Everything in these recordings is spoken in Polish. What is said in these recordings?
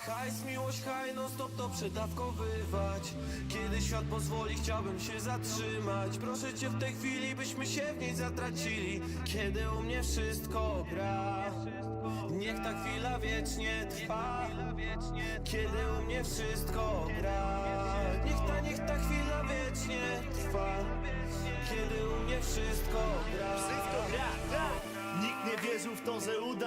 Hajs, miłość, haj, no stop to przedawkowywać Kiedy świat pozwoli, chciałbym się zatrzymać. Proszę cię w tej chwili, byśmy się w niej zatracili. Kiedy u mnie wszystko gra Niech ta chwila wiecznie trwa. Kiedy u mnie wszystko gra Niech ta, niech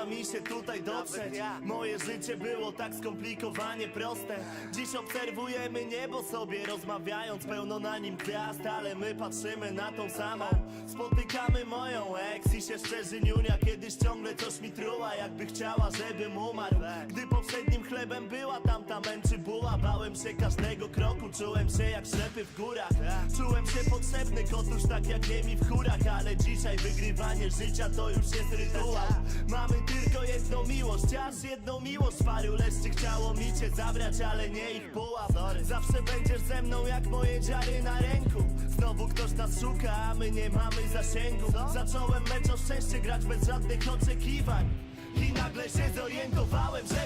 uda mi się tutaj dotrzeć. Moje życie było tak skomplikowanie proste. Dziś obserwujemy niebo sobie rozmawiając Pełno na nim gwiazd, ale my patrzymy na tą samą. Spotykamy moją ex i się szczerzy niunia Kiedyś ciągle coś mi truła, jakby chciała, żebym umarł. Gdy poprzednim chlebem była tamta męczy buła Bałem się każdego kroku, czułem się jak ślepy w górach. Czułem się potrzebny kotuś tak jak Emi w chórach Ale dzisiaj wygrywanie życia to już jest rytuał. Mamy tylko jedną miłość, aż jedną miłość Paru leszczy chciało mi cię zabrać, ale nie ich pułap. Zawsze będziesz ze mną jak moje dziary na ręku. Znowu ktoś nas szuka, a my nie mamy zasięgu. Zacząłem mecz o szczęście grać bez żadnych oczekiwań. I nagle się zorientowałem, że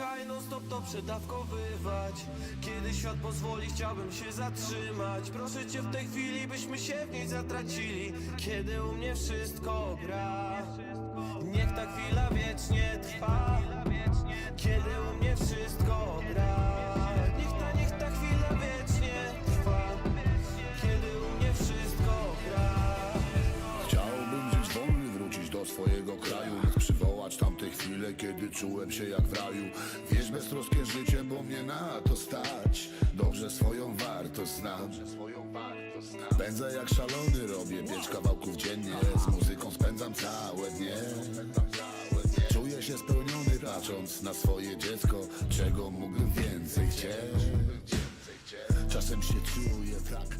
Haj, no stop to przedawkowywać. Kiedy świat pozwoli, chciałbym się zatrzymać. Proszę cię w tej chwili, byśmy się w niej zatracili. Kiedy u mnie wszystko gra Niech ta chwila swojego kraju. Lecz przywołać tamte chwile, kiedy czułem się jak w raju. Wiesz, beztroskie życie, bo mnie na to stać. Dobrze swoją wartość znam. Pędzę jak szalony, robię pięć kawałków dziennie. Z muzyką spędzam całe dnie. Czuję się spełniony, patrząc na swoje dziecko. Czego mógłbym więcej chcieć? Czasem się czuję tak,